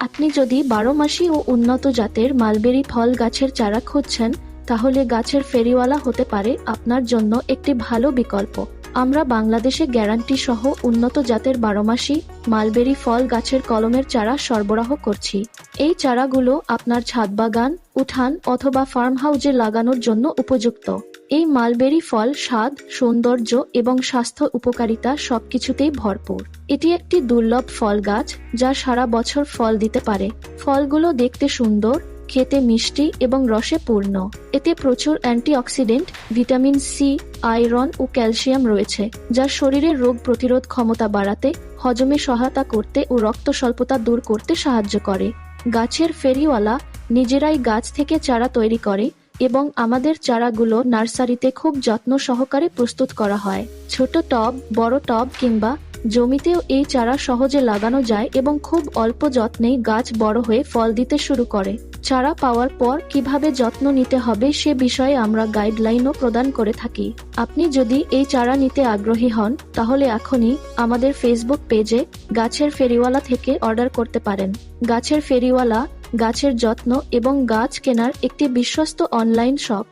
আপনি যদি বারো মাসি ও উন্নত জাতের মালবেরি ফল গাছের চারা খুঁজছেন, তাহলে গাছের ফেরিওয়ালা হতে পারে আপনার জন্য একটি ভালো বিকল্প। আমরা বাংলাদেশে গ্যারান্টি সহ উন্নত জাতের বারোমাসি মালবেরি ফল গাছের কলমের চারা সরবরাহ করছি। এই চারাগুলো আপনার ছাদ বাগান, উঠান অথবা ফার্ম হাউজে লাগানোর জন্য উপযুক্ত। এই মালবেরি ফল স্বাদ, সৌন্দর্য এবং স্বাস্থ্য উপকারিতা সবকিছুতেই ভরপুর। এটি একটি দুর্লভ ফল গাছ যা সারা বছর ফল দিতে পারে। ফলগুলো দেখতে সুন্দর, খেতে মিষ্টি এবং রসে পূর্ণ। এতে প্রচুর অ্যান্টিঅক্সিডেন্ট, ভিটামিন সি, আয়রন ও ক্যালসিয়াম রয়েছে, যা শরীরের রোগ প্রতিরোধ ক্ষমতা বাড়াতে, হজমে সহায়তা করতে ও রক্ত স্বল্পতা দূর করতে সাহায্য করে। গাছের ফেরিওয়ালা নিজেরাই গাছ থেকে চারা তৈরি করে এবং আমাদের চারাগুলো নার্সারিতে খুব যত্ন সহকারে প্রস্তুত করা হয়। ছোট টব, বড় টব কিংবা জমিতেও এই চারা সহজে লাগানো যায় এবং খুব অল্প যত্নেই গাছ বড় হয়ে ফল দিতে শুরু করে। চারা পাওয়ার পর কীভাবে যত্ন নিতে হবে সে বিষয়ে আমরা গাইডলাইনও প্রদান করে থাকি। আপনি যদি এই চারা নিতে আগ্রহী হন, তাহলে এখনই আমাদের ফেসবুক পেজে গাছের ফেরিওয়ালা থেকে অর্ডার করতে পারেন। গাছের ফেরিওয়ালা গাছের যত্ন এবং গাছ কেনার একটি বিশ্বস্ত অনলাইন শপ